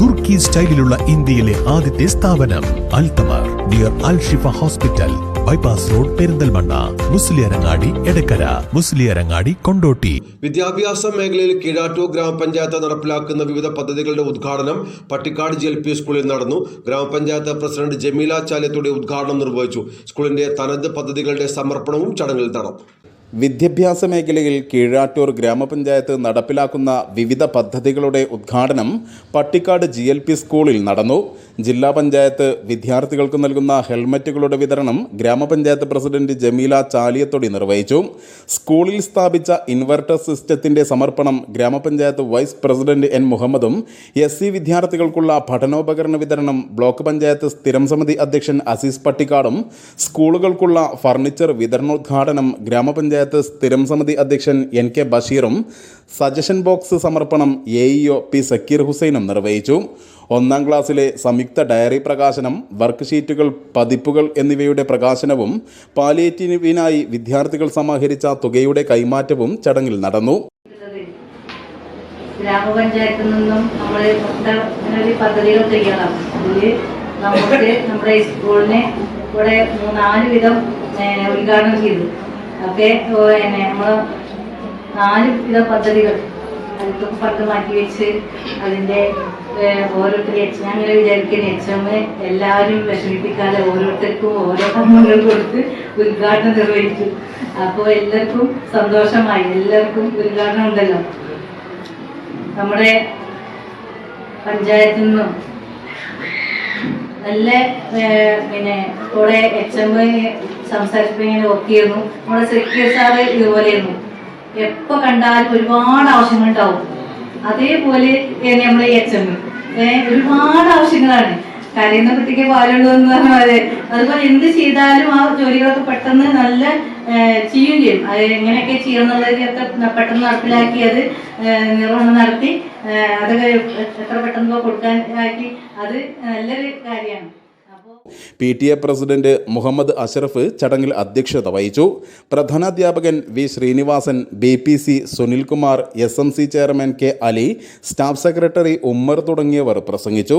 തുർക്കി സ്റ്റൈലിലുള്ള ഇന്ത്യയിലെ ആദ്യത്തെ സ്ഥാപനം അൽതമർ dear Al Shifa hospital bypass road Perinthalmanna Musliyarangadi Edakkara Musliyarangadi Kondotty. വിദ്യാഭ്യാസ മേഖലയിൽ കീഴാറ്റൂർ ഗ്രാമപഞ്ചായത്ത് നടപ്പിലാക്കുന്ന വിവിധ പദ്ധതികളുടെ ഉദ്ഘാടനം പട്ടിക്കാട് ജി എൽ പി സ്കൂളിൽ നടന്നു. ഗ്രാമപഞ്ചായത്ത് പ്രസിഡന്റ് ജമീല ചാലിയത്തോടെ ഉദ്ഘാടനം നിർവഹിച്ചു. സ്കൂളിന്റെ തനത് പദ്ധതികളുടെ സമർപ്പണവും ചടങ്ങിൽ നടന്നു വിദ്യാഭ്യാസ മേഖലയിൽ കീഴാറ്റൂർ ഗ്രാമപഞ്ചായത്ത് നടപ്പിലാക്കുന്ന വിവിധ പദ്ധതികളുടെ ഉദ്ഘാടനം പട്ടിക്കാട് ജി എൽ പി സ്കൂളിൽ നടന്നു. ജില്ലാ പഞ്ചായത്ത് വിദ്യാർത്ഥികൾക്ക് നൽകുന്ന ഹെൽമറ്റുകളുടെ വിതരണം ഗ്രാമപഞ്ചായത്ത് പ്രസിഡന്റ് ജമീല ചാലിയത്തൊടി നിർവഹിച്ചു. സ്കൂളിൽ സ്ഥാപിച്ച ഇൻവെർട്ടർ സിസ്റ്റത്തിന്റെ സമർപ്പണം ഗ്രാമപഞ്ചായത്ത് വൈസ് പ്രസിഡന്റ് എൻ മുഹമ്മദും എസ് സി വിദ്യാർത്ഥികൾക്കുള്ള പഠനോപകരണ വിതരണം ബ്ലോക്ക് പഞ്ചായത്ത് സ്ഥിരം സമിതി അധ്യക്ഷൻ അസീസ് പട്ടിക്കാടും സ്കൂളുകൾക്കുള്ള ഫർണിച്ചർ വിതരണോദ്ഘാടനം ഗ്രാമപഞ്ചായത്ത് സ്ഥിരം സമിതി അധ്യക്ഷൻ എൻ കെ ബഷീറും സജഷൻ ബോക്സ് സമർപ്പണം A E O P Zakir ഹുസൈനും നിർവഹിച്ചു. ഒന്നാം ക്ലാസ്സിലെ സംയുക്ത ഡയറി പ്രകാശനം വർക്ക് ഷീറ്റുകൾ പതിപ്പുകൾ എന്നിവയുടെ പ്രകാശനവും പാലിയേറ്റീവിനായി വിദ്യാർത്ഥികൾ സമാഹരിച്ച തുകയുടെ കൈമാറ്റവും ചടങ്ങിൽ നടന്നു. ഗ്രാമപഞ്ചായത്തിൽ നിന്നും നമ്മൾ പദ്ധതികൾ തയ്യാറാക്കും നമുക്ക് നമ്മുടെ സ്കൂളിനെ ഇവിടെ നാല് വിധം ഉദ്ഘാടനം ചെയ്തു. ഒക്കെ നമ്മൾ നാല് വിധ പദ്ധതികൾ അടുത്തൊക്കെ പത്ത് മാറ്റി വെച്ച് അതിന്റെ ഓരോരുത്തരും എച്ച് ഞാൻ അങ്ങനെ വിചാരിക്കുന്ന എച്ച് എം എല്ലാവരും വിഷമിപ്പിക്കാതെ ഓരോരുത്തർക്കും ഓരോ കമ്മകൾ കൊടുത്ത് ഉദ്ഘാടനം നിർവഹിച്ചു. അപ്പോൾ എല്ലാവർക്കും സന്തോഷമായി. എല്ലാവർക്കും ഉദ്ഘാടനം ഉണ്ടല്ലോ. നമ്മുടെ പഞ്ചായത്തിൽ നിന്നും നല്ല പിന്നെ കൂടെ എച്ച് എം സംസാരിച്ചപ്പോൾ ഇങ്ങനെ ഒക്കെയായിരുന്നു. നമ്മുടെ സെക്രട്ടറി സാറ് ഇതുപോലെയായിരുന്നു. എപ്പോൾ കണ്ടാലും ഒരുപാട് ആവശ്യങ്ങളുണ്ടാവും അതേപോലെ നമ്മുടെ എച്ച് എം ഒരുപാട് ആവശ്യങ്ങളാണ്. കരയുന്ന കുട്ടിക്ക് പാലുള്ളൂ എന്ന് പറഞ്ഞ പോലെ അതുപോലെ എന്ത് ചെയ്താലും ആ ജോലികളൊക്കെ പെട്ടെന്ന് നല്ല ചെയ്യും ചെയ്യും. അത് എങ്ങനെയൊക്കെ ചെയ്യണം എന്നുള്ളതൊക്കെ പെട്ടെന്ന് നടപ്പിലാക്കി അത് നിർവഹണം നടത്തി അതൊക്കെ എത്ര പെട്ടെന്ന് കൊടുക്കാൻ ആക്കി അത് നല്ലൊരു കാര്യമാണ്. P T A president Muhammad Ashraf ചടങ്ങിൽ അധ്യക്ഷത വഹിച്ചു. പ്രധാനാധ്യാപകൻ V Srinivasan B P C Sunilkumar S M C chairman K Ali staff secretary Ummer തുടങ്ങിയവർ പ്രസംഗിച്ചു.